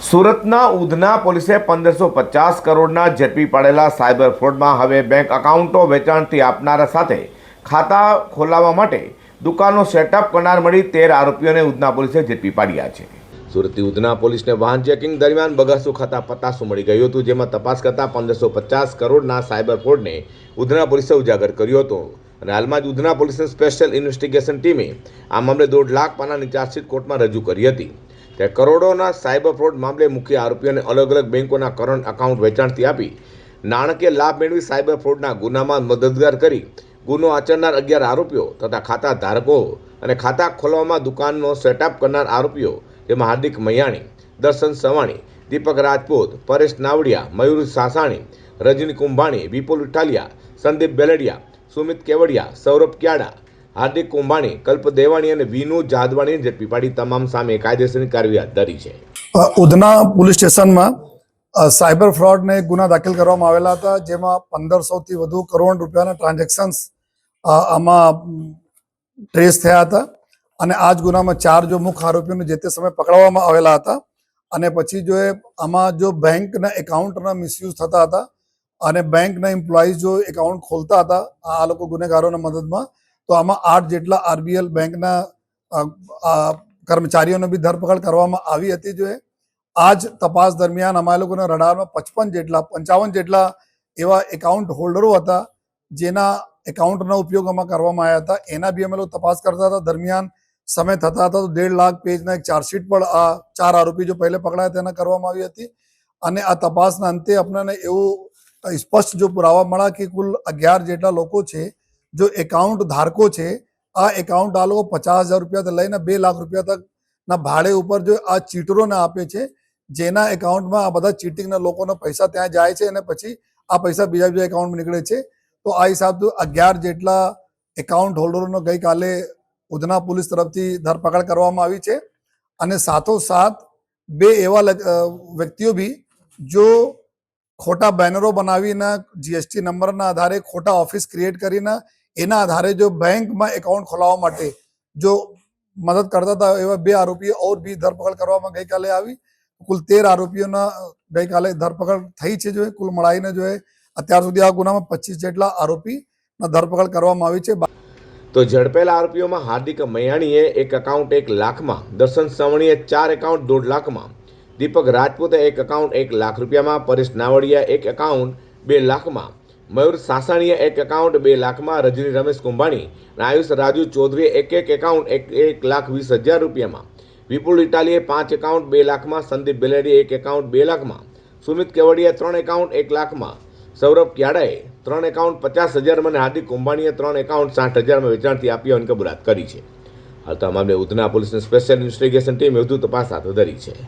સુરતના ઉધના પોલીસે પંદરસો પચાસ કરોડના ઝડપી પાડેલા સાયબર ફ્રોડમાં હવે બેંક એકાઉન્ટો વેચાણથી આપનારા સાથે ખાતા ખોલાવવા માટે દુકાનો સેટઅપ કરનાર મળી તેર આરોપીઓને ઉધના પોલીસે ઝડપી પાડ્યા છે. સુરતની ઉધના પોલીસને વાહન ચેકિંગ દરમિયાન બગાસુ ખાતા પતાસું મળી ગયું હતું, જેમાં તપાસ કરતા પંદરસો પચાસ કરોડના સાયબર ફ્રોડને ઉધના પોલીસે ઉજાગર કર્યો હતો. અને હાલમાં જ ઉધના પોલીસની સ્પેશિયલ ઇન્વેસ્ટિગેશન ટીમે આ મામલે દોઢ લાખ પાનાની ચાર્જશીટ કોર્ટમાં રજૂ કરી હતી. ત્યારે કરોડોના સાયબર ફ્રોડ મામલે મુખ્ય આરોપીઓને અલગ અલગ બેંકોના કરંટ એકાઉન્ટ વેચાણથી આપી નાણાકીય લાભ મેળવી સાયબર ફ્રોડના ગુનામાં મદદગાર કરી ગુનો આચરનાર અગિયાર આરોપીઓ તથા ખાતા ધારકો અને ખાતા ખોલવામાં દુકાનનો સેટઅપ કરનાર આરોપીઓ જેમાં હાર્દિક મૈયાણી, દર્શન સવાણી, દીપક રાજપૂત, પરેશ નાવડિયા, મયુર સાસાણી, રજની કુંભાણી, વિપુલ ઇટાલિયા સંદીપ બેલડિયા, સુમિત કેવડિયા, સૌરભ ક્યાડા હાર્દિક કુંભાણી, કલ્પ દેવાણી અને વિનુ જાદવાણીને ઝડપી પાડી તમામ સામે કાયદેસરની કાર્યવાહી હાથ ધરી છે. ઉધના પોલીસ સ્ટેશનમાં સાયબર ફ્રોડને ગુના દાખલ કરવામાં આવેલા હતા, જેમાં પંદરસોથી વધુ કરોડ રૂપિયાના ટ્રાન્ઝેક્શન્સ આમાં ટ્રેસ થયા હતા અને આ જ ગુનામાં ચાર જો મુખ્ય આરોપીઓને જે તે સમયે પકડવામાં આવેલા હતા અને પછી જો એ આમાં જો બેંકના એકાઉન્ટના મિસયુઝ થતા હતા અને બેંકના એમ્પ્લોઈઝ જો એકાઉન્ટ ખોલતા હતા, આ લોકો ગુનેગારોના મદદમાં તો આમાં આઠ જેટલા આરબીએલ બેંકના કર્મચારીઓને બી ધરપકડ કરવામાં આવી હતી જો આ જ તપાસ દરમિયાન અમારા લોકોના રડારમાં પચપન જેટલા, પંચાવન જેટલા એવા એકાઉન્ટ હોલ્ડરો હતા, જેના એકાઉન્ટનો ઉપયોગ આમાં કરવામાં આવ્યા હતા. એના બી અમે લોકો તપાસ કરતા હતા. દરમિયાન સમય થતા હતા તો દેઢ લાખ પેજના એક ચાર્જશીટ પણ આ ચાર આરોપી જો પહેલે પકડાયા તેના કરવામાં આવી હતી. અને આ તપાસના અંતે આપણને એવું સ્પષ્ટ જો પુરાવા મળ્યા કે કુલ અગિયાર જેટલા લોકો છે જો એકાઉન્ટ ધારકો છે, આ એકાઉન્ટ આ લોકો પચાસ હજાર રૂપિયાથી લઈને બે લાખ રૂપિયા તકના ભાડે ઉપર જો આ ચીટરોને આપે છે, જેના એકાઉન્ટમાં આ બધા ચીટિંગના લોકોના પૈસા ત્યાં જાય છે અને પછી આ પૈસા બીજા બીજા એકાઉન્ટમાં નીકળે છે, તો આ હિસાબથી અગિયાર જેટલા એકાઉન્ટ હોલ્ડરોનો ગઈકાલે ઉધના પોલીસ તરફથી ધરપકડ કરવામાં આવી છે અને સાથોસાથ બે એવા વ્યક્તિઓ બી જો ખોટા બેનરો બનાવીને જીએસટી નંબરના આધારે ખોટા ઓફિસ ક્રિએટ કરીને એના આધારે જો બેંકમાં એકાઉન્ટ ખોલાવવા માટે જો મદદ કરતા હતા એવા બે આરોપીઓ, ઓર બી ધરપકડ કરવામાં ગઈકાલે આવી. કુલ તેર આરોપીઓના ગઈકાલે ધરપકડ થઈ છે જો કુલ મળાઈને જો અત્યાર સુધી આ ગુનામાં પચીસ જેટલા આરોપીના ધરપકડ કરવામાં આવી છે. તો ઝડપેલા આરોપીઓમાં હાર્દિક મૈયાણીએ એક એકાઉન્ટ એક લાખમાં, દર્શન સવણીએ ચાર એકાઉન્ટ દોઢ લાખમાં, દીપક રાજપૂતે એક એકાઉન્ટ એક લાખ રૂપિયામાં, પરેશ નાવડિયા એક એકાઉન્ટ બે લાખમાં મયુર સાસાણીએ એક એકાઉન્ટ બે લાખમાં રજની રમેશ કુંભાણી અને આયુષ રાજુ ચૌધરીએ એક એક એકાઉન્ટ એક એક લાખ વીસ હજાર રૂપિયામાં. વિપુલ ઇટાલીએ પાંચ એકાઉન્ટ બે લાખમાં, સંદીપ બેલેડીએ એક એકાઉન્ટ બે લાખમાં, સુમિત કેવડિયાએ ત્રણ એકાઉન્ટ એક લાખમાં, સૌરભ ક્યાડાએ ત્રણ એકાઉન્ટ પચાસ હજારમાં અને હાર્દિક કુંભાણીએ ત્રણ એકાઉન્ટ સાઠ હજારમાં વેચાણથી આપી અને કબૂલાત કરી છે. હાલ તો આ મામલે ઉધના પોલીસની સ્પેશિયલ ઇન્વેસ્ટિગેશન ટીમે વધુ તપાસ હાથ ધરી છે.